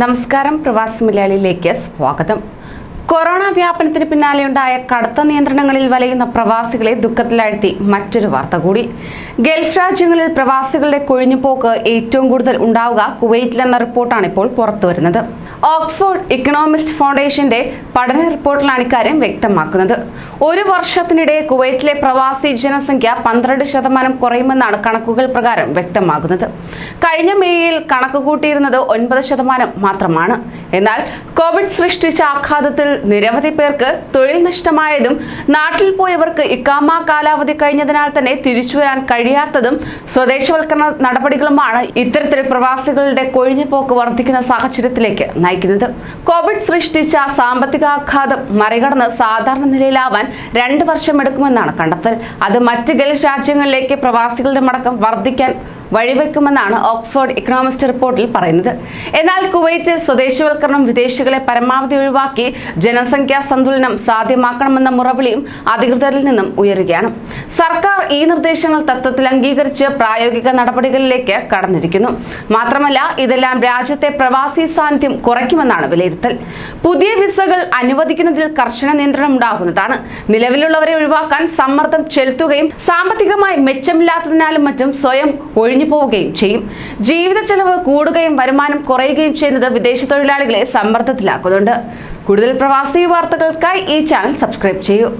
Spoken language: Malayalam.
നമസ്കാരം പ്രവാസി മലയാളിയിലേക്ക് സ്വാഗതം. കൊറോണ വ്യാപനത്തിന് പിന്നാലെയുണ്ടായ കടുത്ത നിയന്ത്രണങ്ങളിൽ വലയുന്ന പ്രവാസികളെ ദുഃഖത്തിലാഴ്ത്തി മറ്റൊരു വാർത്ത കൂടി. ഗൾഫ് രാജ്യങ്ങളിൽ പ്രവാസികളുടെ കൊഴിഞ്ഞുപോക്ക് ഏറ്റവും കൂടുതൽ ഉണ്ടാവുക കുവൈറ്റിലെന്ന റിപ്പോർട്ടാണ് ഇപ്പോൾ പുറത്തുവരുന്നത്. ഓക്സ്ഫോർഡ് ഇക്കണോമിസ്റ്റ് ഫൗണ്ടേഷന്റെ പഠന റിപ്പോർട്ടിലാണ് ഇക്കാര്യം വ്യക്തമാക്കുന്നത്. ഒരു വർഷത്തിനിടെ കുവൈറ്റിലെ പ്രവാസി ജനസംഖ്യ പന്ത്രണ്ട് ശതമാനം കുറയുമെന്നാണ് കണക്കുകൾ പ്രകാരം വ്യക്തമാകുന്നത്. കഴിഞ്ഞ മേയിൽ കണക്ക് കൂട്ടിയിരുന്നത് ഒൻപത് ശതമാനം മാത്രമാണ്. എന്നാൽ കോവിഡ് സൃഷ്ടിച്ച ആഘാതത്തിൽ നിരവധി പേർക്ക് തൊഴിൽ നഷ്ടമായതും നാട്ടിൽ പോയവർക്ക് ഇക്കാമ കാലാവധി കഴിഞ്ഞതിനാൽ തന്നെ തിരിച്ചു വരാൻ കഴിയാത്തതും സ്വദേശവൽക്കരണ നടപടികളുമാണ് ഇത്തരത്തിൽ പ്രവാസികളുടെ കൊഴിഞ്ഞുപോക്ക് വർദ്ധിക്കുന്ന സാഹചര്യത്തിലേക്ക് നയിക്കുന്നത്. കോവിഡ് സൃഷ്ടിച്ച സാമ്പത്തിക ആഘാതം മറികടന്ന് സാധാരണ നിലയിലാവാൻ രണ്ട് വർഷമെടുക്കുമെന്നാണ് കണ്ടെത്തൽ. അത് മറ്റ് ഗൾഫ് രാജ്യങ്ങളിലേക്ക് പ്രവാസികളുടെ മടക്കം വർദ്ധിക്കാൻ വഴിവെക്കുമെന്നാണ് ഓക്സ്ഫോർഡ് ഇക്കണോമിസ്റ്റ് റിപ്പോർട്ടിൽ പറയുന്നത്. എന്നാൽ കുവൈറ്റിൽ സ്വദേശവൽക്കരണം വിദേശികളെ പരമാവധി ഒഴിവാക്കി ജനസംഖ്യാ സന്തുലനം സാധ്യമാക്കണമെന്ന മുറവിളിയും അധികൃതരിൽ നിന്നും ഉയരുകയാണ്. സർക്കാർ ഈ നിർദ്ദേശങ്ങൾ തത്വത്തിൽ അംഗീകരിച്ച് പ്രായോഗിക നടപടികളിലേക്ക് കടന്നിരിക്കുന്നു. മാത്രമല്ല ഇതെല്ലാം രാജ്യത്തെ പ്രവാസി സാന്നിധ്യം കുറയ്ക്കുമെന്നാണ് വിലയിരുത്തൽ. പുതിയ വിസകൾ അനുവദിക്കുന്നതിൽ കർശന നിയന്ത്രണം ഉണ്ടാകുന്നതാണ്. നിലവിലുള്ളവരെ ഒഴിവാക്കാൻ സമ്മർദ്ദം ചെലുത്തുകയും സാമ്പത്തികമായി മെച്ചമില്ലാത്തതിനാലും മറ്റും സ്വയം ഒഴിഞ്ഞു പോവുകയും ചെയ്യും. ജീവിത ചെലവ് കൂടുകയും വരുമാനം കുറയുകയും ചെയ്യുന്നത് വിദേശ തൊഴിലാളികളെ സമ്മർദ്ദത്തിലാക്കുന്നുണ്ട്. കൂടുതൽ പ്രവാസി വാർത്തകൾക്കായി ഈ ചാനൽ സബ്സ്ക്രൈബ് ചെയ്യൂ.